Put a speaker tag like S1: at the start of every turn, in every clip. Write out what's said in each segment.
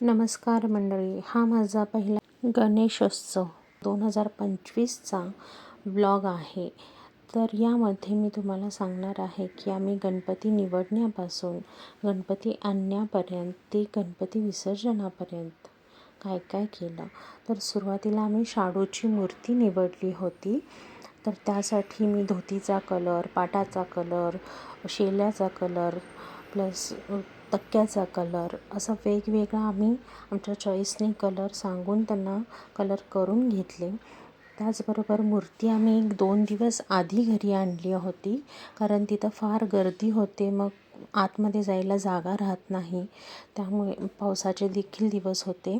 S1: नमस्कार मंडळी हा माझा पहिला गणेशोत्सव दोन हजार पंचवीसचा ब्लॉग आहे. तर यामध्ये मी तुम्हाला सांगणार आहे की आम्ही गणपती निवडण्यापासून गणपती आणण्यापर्यंत ते गणपती विसर्जनापर्यंत काय काय केलं. तर सुरुवातीला आम्ही शाडूची मूर्ती निवडली होती. तर त्यासाठी मी धोतीचा कलर पाटाचा कलर शेल्याचा कलर प्लस तक्क्याचा कलर. असं वेगवेगळा आम्ही आमच्या चॉईसने कलर सांगून त्यांना कलर करून घेतले. त्याचबरोबर मूर्ती आम्ही एक दोन दिवस आधी घरी आणली होती. कारण तिथं फार गर्दी होते. मग आतमध्ये जायला जागा राहत नाही. त्यामुळे पावसाचे देखील दिवस होते.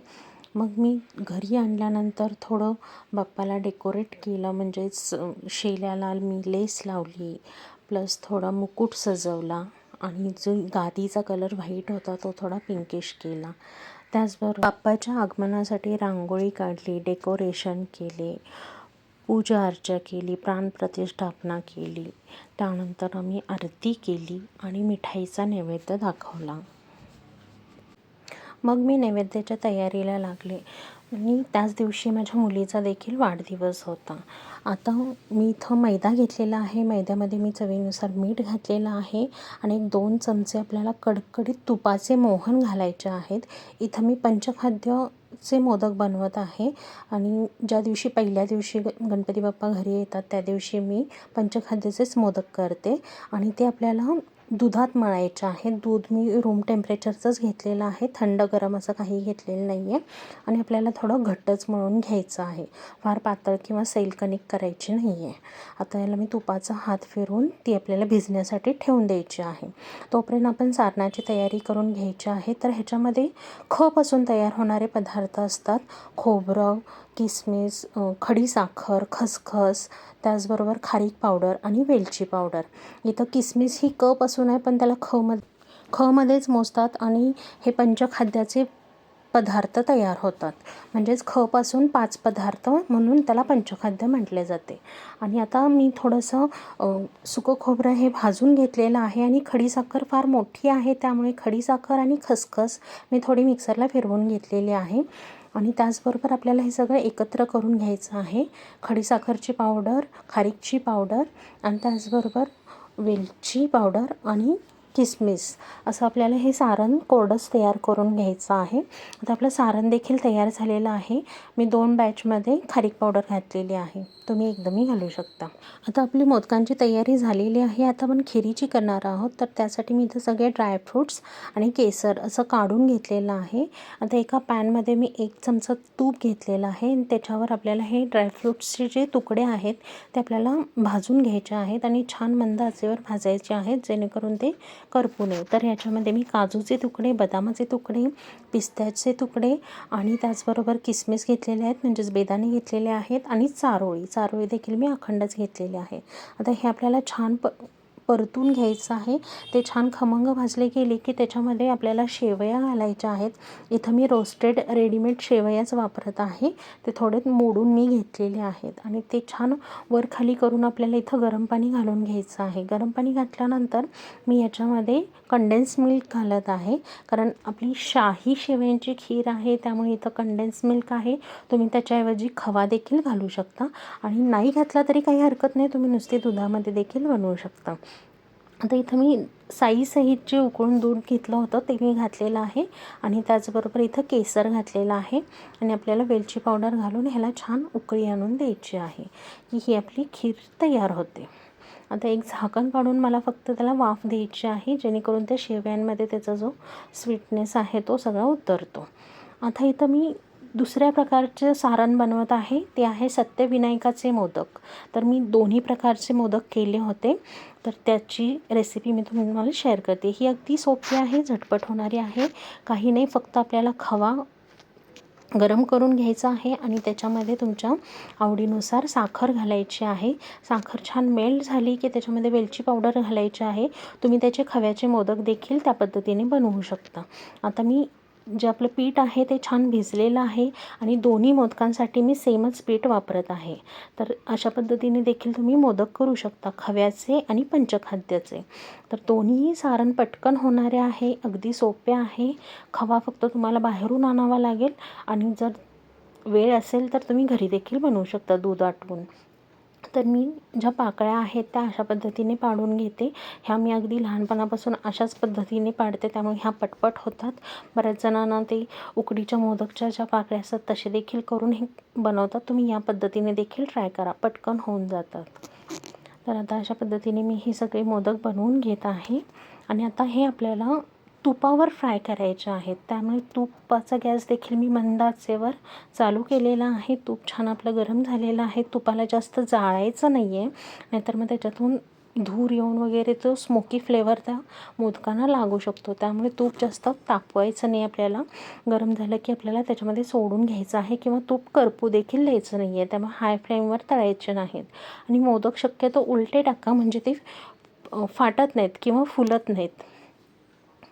S1: मग मी घरी आणल्यानंतर थोडं बाप्पाला डेकोरेट केलं. म्हणजेच शेल्याला मी लेस लावली. प्लस थोडा मुकुट सजवला. आणि जो गादीचा कलर व्हाईट होता तो थोडा पिंकिश केला. त्याचबरोबर बाप्पाच्या आगमनासाठी रांगोळी काढली डेकोरेशन केले पूजा अर्चा केली प्राणप्रतिष्ठापना केली. त्यानंतर आम्ही आरती केली आणि मिठाईचा नैवेद्य दाखवला. मग मी नैवेद्याच्या तयारीला लागले. आणि त्याच दिवशी माझ्या मुलीचा देखील वाढदिवस होता. आता मी इथं मैदा घेतलेला आहे. मैद्यामध्ये मी चवीनुसार मीठ घातलेलं आहे आणि एक दोन चमचे आपल्याला कडकडीत तुपाचे मोहन घालायचे आहेत. इथं मी पंचखाद्यचे मोदक बनवत आहे आणि ज्या दिवशी पहिल्या दिवशी गणपती बाप्पा घरी येतात त्या दिवशी मी पंचखाद्याचेच मोदक करते आणि ते आपल्याला दुधात मळायचे आहे. दूध मी रूम टेम्परेचरचंच घेतलेलं आहे. थंड गरम असं काही घेतलेलं नाही आहे आणि आपल्याला थोडं घट्टच मळून घ्यायचं आहे. फार पातळ किंवा सैल कणिक करायची नाही आहे आता याला मी तुपाचा हात फिरून ती आपल्याला भिजण्यासाठी ठेवून द्यायची आहे. तोपर्यंत आपण सारणाची तयारी करून घ्यायची आहे. तर ह्याच्यामध्ये खपासून तयार होणारे पदार्थ असतात. खोबरं किसमिस खडीसाखर खसखस त्याचबरोबर खारीक पावडर आणि वेलची पावडर. इथं किसमिस ही कपासून आहे पण त्याला खमध्ये खमध्येच मोजतात आणि हे पंचखाद्याचे पदार्थ तयार होतात. म्हणजेच खपासून पाच पदार्थ म्हणून त्याला पंचखाद्य म्हटले जाते. आणि आता मी थोडंसं सुकं खोबरं हे भाजून घेतलेलं आहे आणि खडीसाखर फार मोठी आहे त्यामुळे खडीसाखर आणि खसखस मी थोडी मिक्सरला फिरवून घेतलेली आहे. आणि त्याचबरोबर आपल्याला हे सगळं एकत्र करून घ्यायचं आहे. खडीसाखरची पावडर खारीकची पावडर आणि त्याचबरोबर वेलची पावडर आणि किसमिस. असं आपल्याला हे सारण कोरडंच तयार करून घ्यायचं आहे. आता आपलं सारण देखील तयार झालेलं आहे. मी दोन बॅचमध्ये खारीक पावडर घातलेली आहे. तुम्ही एकदमही घालू शकता. आता आपली मोदकांची तयारी झालेली आहे. आता आपण खिरीची करणार आहोत. तर त्यासाठी मी इथं सगळे ड्रायफ्रूट्स आणि केसर असं काढून घेतलेलं आहे. आता एका पॅनमध्ये मी एक चमचा तूप घेतलेलं आहे. आणि त्याच्यावर आपल्याला हे ड्रायफ्रूट्सचे जे तुकडे आहेत ते आपल्याला भाजून घ्यायचे आहेत आणि छान मंद आचेवर भाजायचे आहेत जेणेकरून ते करपू नये. तर ह्याच्यामध्ये मी काजूचे तुकडे बदामाचे तुकडे पिस्त्याचे तुकडे आणि त्याचबरोबर किसमिस घेतलेले आहेत म्हणजेच बेदाणे घेतलेले आहेत आणि चारोळी. चारोळी देखील मी अखंडच घेतलेले आहे. आता हे आपल्याला छान प परतून घ्यायचं आहे. ते छान खमंग भाजले गेले की त्याच्यामध्ये आपल्याला शेवया घालायच्या आहेत. इथं मी रोस्टेड रेडीमेड शेवयाच वापरत आहे. ते थोडे मोडून मी घेतलेले आहेत. आणि ते छान वर खाली करून आपल्याला इथं गरम पाणी घालून घ्यायचं आहे. गरम पाणी घातल्यानंतर मी याच्यामध्ये कंडेन्स मिल्क घालत आहे. कारण आपली शाही शेवयांची खीर आहे त्यामुळे इथं कंडेन्स मिल्क आहे. तुम्ही त्याच्याऐवजी खवा देखील घालू शकता. आणि नाही घातला तरी काही हरकत नाही. तुम्ही नुसते दुधामध्ये देखील बनवू शकता. आता इथं मी साईसहित जे उकळून दूध घेतलं होतं ते मी घातलेलं आहे. आणि त्याचबरोबर इथं केसर घातलेलं आहे. आणि आपल्याला वेलची पावडर घालून ह्याला छान उकळी आणून द्यायची आहे. की ही आपली खीर तयार होते. आता एक झाकण काढून मला फक्त त्याला वाफ द्यायची आहे जेणेकरून त्या शेव्यांमध्ये त्याचा जो स्वीटनेस आहे तो सगळा उतरतो. आता इथं मी दुसऱ्या प्रकारचं सारण बनवत आहे ते आहे सत्यविनायकाचे मोदक. तर मी दोन्ही प्रकारचे मोदक केले होते. तर त्याची रेसिपी मी तुम्हाला शेअर करते. ही अगदी सोपी आहे झटपट होणारी आहे. काही नाही फक्त आपल्याला खवा गरम करून घ्यायचं आहे आणि त्याच्यामध्ये तुमच्या आवडीनुसार साखर घालायची आहे. साखर छान मेल्ट झाली की त्याच्यामध्ये वेलची पावडर घालायची आहे. तुम्ही त्याचे खव्याचे मोदक देखील त्या पद्धतीने बनवू शकता. आता मी जे आपलं पीठ आहे ते छान भिजलेलं आहे आणि दोन्ही मोदकांसाठी मी सेमच पीठ वापरत आहे. तर अशा पद्धतीने देखील तुम्ही मोदक करू शकता खव्याचे आणि पंचखाद्याचे. तर दोन्ही सारण पटकन होणारे आहे अगदी सोपे आहे. खवा फक्त तुम्हाला बाहेरून आणावा लागेल आणि जर वेळ असेल तर तुम्ही घरी देखील बनवू शकता दूध आटवून तर मी ज्या पाकळ्या आहेत त्या अशा पद्धतीने पाडून घेते. ह्या मी अगदी लहानपणापासून अशाच पद्धतीने पाडते त्यामुळे ह्या पटपट होतात. बऱ्याच जणांना ते उकडीच्या मोदकच्या ज्या पाकळ्या असतात तसे देखील करून हे बनवतात. तुम्ही या पद्धतीने देखील ट्राय करा. पटकन होऊन जातात. तर आता अशा पद्धतीने मी हे सगळे मोदक बनवून घेत आहे. आणि आता हे आपल्याला तुपावर फ्राय करायच्या आहेत. त्यामुळे तुपाचा गॅस देखील मी मंद आचेवर चालू केलेला आहे. तूप छान आपलं गरम झालेलं आहे. तुपाला जास्त जाळायचं नाही आहे नाहीतर मग त्याच्यातून धूर येऊन वगैरे तो स्मोकी फ्लेवर त्या मोदकांना लागू शकतो. त्यामुळे तूप जास्त तापवायचं नाही आपल्याला. गरम झालं की आपल्याला त्याच्यामध्ये सोडून घ्यायचं आहे किंवा तूप करपू देखील द्यायचं नाही आहे त्यामुळे हाय फ्लेमवर तळायचे नाहीत. आणि मोदक शक्यतो उलटे टाका म्हणजे ते फाटत नाहीत किंवा फुलत नाहीत.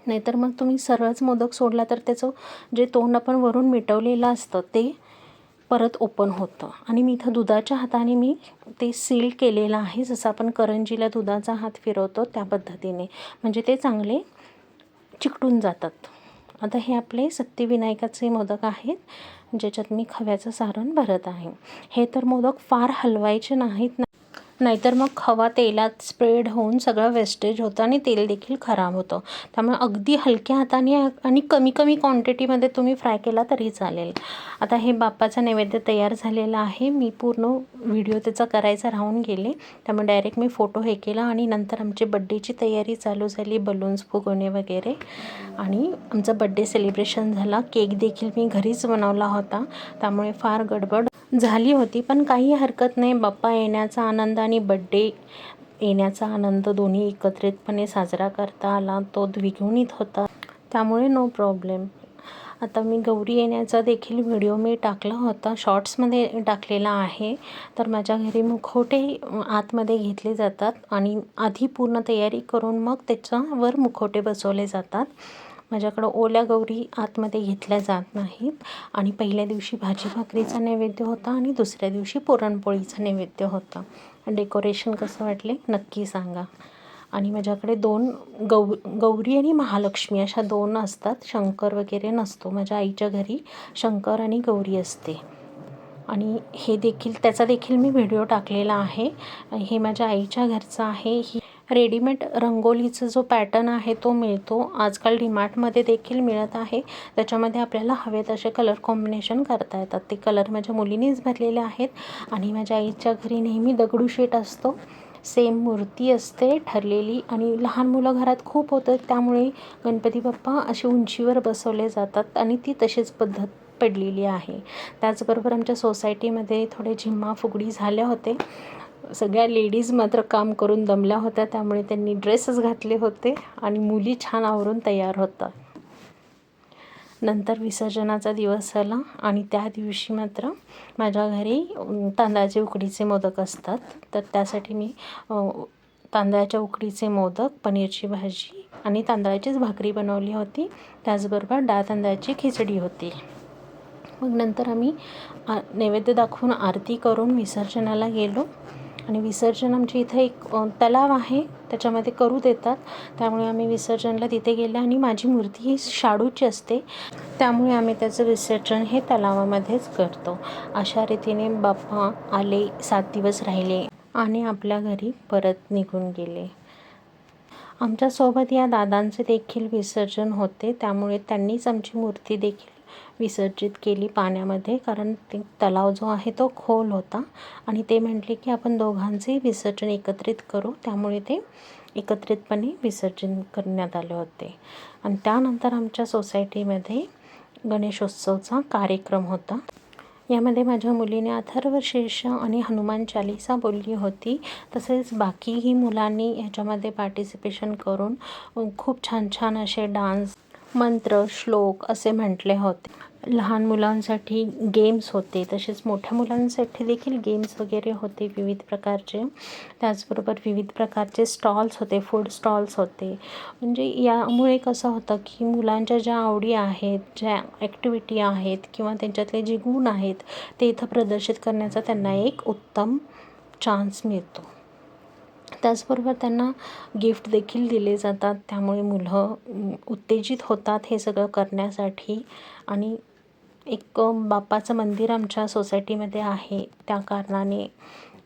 S1: नाहीतर मग तुम्ही सरळच मोदक सोडला तर त्याचं जे तोंड आपण वरून मिटवलेलं असतं ते परत ओपन होतं. आणि मी इथं दुधाच्या हाताने मी ते सील केलेलं आहे. जसं आपण करंजीला दुधाचा हात फिरवतो त्या पद्धतीने. म्हणजे ते चांगले चिकटून जातात. आता हे आपले सत्यविनायकाचे मोदक आहेत ज्याच्यात मी खव्याचं सारण भरत आहे. हे तर मोदक फार हलवायचे नाहीत नाहीतर मग खवा तेलात स्प्रेड होऊन सगळं वेस्टेज होतं आणि तेल देखील खराब होतं. त्यामुळे अगदी हलक्या हाताने आणि कमी कमी क्वांटिटीमध्ये तुम्ही फ्राय केला तरी चालेल. आता हे बाप्पाचा नैवेद्य तयार झालेला आहे. मी पूर्ण व्हिडिओ त्याचा करायचा राहून गेले. त्यामुळे डायरेक्ट मी फोटो हे केला आणि नंतर आमची बड्डेची तयारी चालू झाली बलून्स फुगवणे वगैरे. आणि आमचा बड्डे सेलिब्रेशन झाला. केक देखील मी घरीच बनवला होता. त्यामुळे फार गडबड झाली होती. पण काही हरकत नाही. बाप्पा येण्याचा आनंद आणि बड्डे येण्याचा आनंद दोन्ही एकत्रितपणे साजरा करता आला. तो द्विगुणित होता. त्यामुळे नो प्रॉब्लेम आता मी गौरी येण्याचा देखील व्हिडिओ मी टाकला होता. शॉर्ट्समध्ये टाकलेला आहे. तर माझ्या घरी मुखवटे आतमध्ये घेतले जातात आणि आधी पूर्ण तयारी करून मग त्याच्यावर मुखवटे बसवले जातात. माझ्याकडं ओल्या गौरी आतमध्ये घेतल्या जात नाहीत. आणि पहिल्या दिवशी भाजी भाकरीचा नैवेद्य होता आणि दुसऱ्या दिवशी पुरणपोळीचा नैवेद्य होता. डेकोरेशन कसं वाटले? नक्की सांगा. आणि माझ्याकडे दोन गौ गौरी आणि महालक्ष्मी अशा दोन असतात. शंकर वगैरे नसतो. माझ्या आईच्या घरी शंकर आणि गौरी असते. आणि हे देखील त्याचा देखील मी व्हिडिओ टाकलेला आहे. हे माझ्या आईच्या घरचं आहे. ही रेडीमेड रंगोलीचा जो पॅटर्न आहे तो मिळतो. आजकाल डीमार्टमध्ये देखील मिळत आहे. त्याच्यामध्ये आपल्याला हवे तसे कलर कॉम्बिनेशन करता येतात. ते कलर माझ्या मुलीनेच भरलेले आहेत आणि माझ्या आईच्या घरी नेहमी दगडूशेठ असतो. सेम मूर्ती असते ठरलेली आणि लहान मुलं घरात खूप होतं त्यामुळे गणपती बाप्पा असे उंचीवर बसवले जातात आणि ती तशीच पद्धत पडलेली आहे. त्याचबरोबर आमच्या सोसायटीमध्ये थोडे झिम्मा फुगडी झाल्या होते. सगळ्या लेडीज मात्र काम करून दमल्या होत्या त्यामुळे त्यांनी ड्रेसच घातले होते आणि मुली छान आवरून तयार होतात. नंतर विसर्जनाचा दिवस आला आणि त्या दिवशी मात्र माझ्या घरी तांदळाचे उकडीचे मोदक असतात. तर त्यासाठी मी तांदळाच्या उकडीचे मोदक पनीरची भाजी आणि तांदळाचीच भाकरी बनवली होती. त्याचबरोबर डाळ तांदळाची खिचडी होती. मग नंतर आम्ही नैवेद्य दाखवून आरती करून विसर्जनाला गेलो. आणि विसर्जन आमच्या इथं एक तलाव आहे. त्याच्यामध्ये करू देतात. त्यामुळे आम्ही विसर्जनला तिथे गेले आणि माझी मूर्ती ही शाडूची असते. त्यामुळे आम्ही त्याचं विसर्जन हे तलावामध्येच करतो. अशा रीतीने बाप्पा आले सात दिवस राहिले आणि आपल्या घरी परत निघून गेले. आमच्यासोबत या दादांचे देखील विसर्जन होते. त्यामुळे त्यांनीच आमची मूर्ती देखील विसर्जित केली पाण्यामध्ये कारण ते तलाव जो आहे तो खोल होता. आणि ते म्हटले की आपण दोघांचे विसर्जन एकत्रित करू. त्यामुळे ते एकत्रितपणे विसर्जन करण्यात आले होते. आणि त्यानंतर आमच्या सोसायटीमध्ये गणेशोत्सवचा कार्यक्रम होता. यामध्ये माझ्या मुलीने अथर्वशीर्ष आणि हनुमान चालिसा बोलली होती. तसेच बाकीही मुलांनी ह्याच्यामध्ये पार्टिसिपेशन करून खूप छान छान असे डान्स मंत्र श्लोक असे म्हटले होते. लहान मुलांसाठी गेम्स होते तसेच मोठ्या मुलांसाठी देखील गेम्स वगैरे होते विविध प्रकारचे. त्याचबरोबर विविध प्रकारचे स्टॉल्स होते फूड स्टॉल्स होते. म्हणजे यामुळे कसं होतं की मुलांच्या ज्या आवडी आहेत ज्या ॲक्टिव्हिटी आहेत किंवा त्यांच्यातले जे गुण आहेत ते इथं प्रदर्शित करण्याचा त्यांना एक उत्तम चान्स मिळतो. त्याचबरोबर त्यांना गिफ्ट देखील दिले जातात. त्यामुळे मुलं उत्तेजित होतात हे सगळं करण्यासाठी. आणि एक बाप्पाचं मंदिर आमच्या सोसायटीमध्ये आहे. त्या कारणाने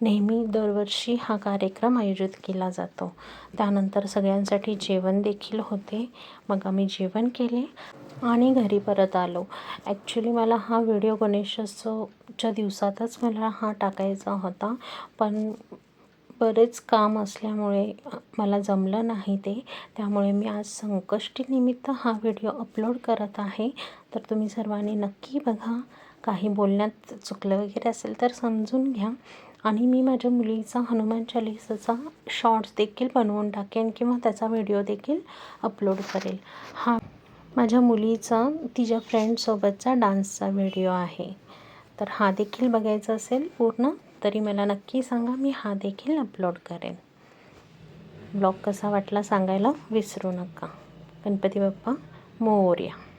S1: नेहमी दरवर्षी हा कार्यक्रम आयोजित केला जातो. त्यानंतर सगळ्यांसाठी जेवण देखील होते. मग आम्ही जेवण केले आणि घरी परत आलो. ॲक्च्युली मला हा व्हिडिओ गणेशोत्सवच्या दिवसातच मला हा टाकायचा होता. पण बरेच काम असल्यामुळे मला जमलं नाही ते. त्यामुळे मी आज संकष्टीनिमित्त हा व्हिडिओ अपलोड करत आहे. तर तुम्ही सर्वांनी नक्की बघा. काही बोलण्यात चुकलं वगैरे असेल तर समजून घ्या. आणि मी माझ्या मुलीचा हनुमान चालिसाचा शॉर्ट्स देखील बनवून टाकेन किंवा त्याचा व्हिडिओ देखील अपलोड करेल. हा माझ्या मुलीचा तिच्या फ्रेंडसोबतचा डान्सचा व्हिडिओ आहे. तर हा देखील बघायचा असेल पूर्ण. तरी मला नक्की सांगा मी हा देखील अपलोड करेन. ब्लॉग कसा वाटला सांगायला विसरू नका. गणपती बाप्पा मोर्या.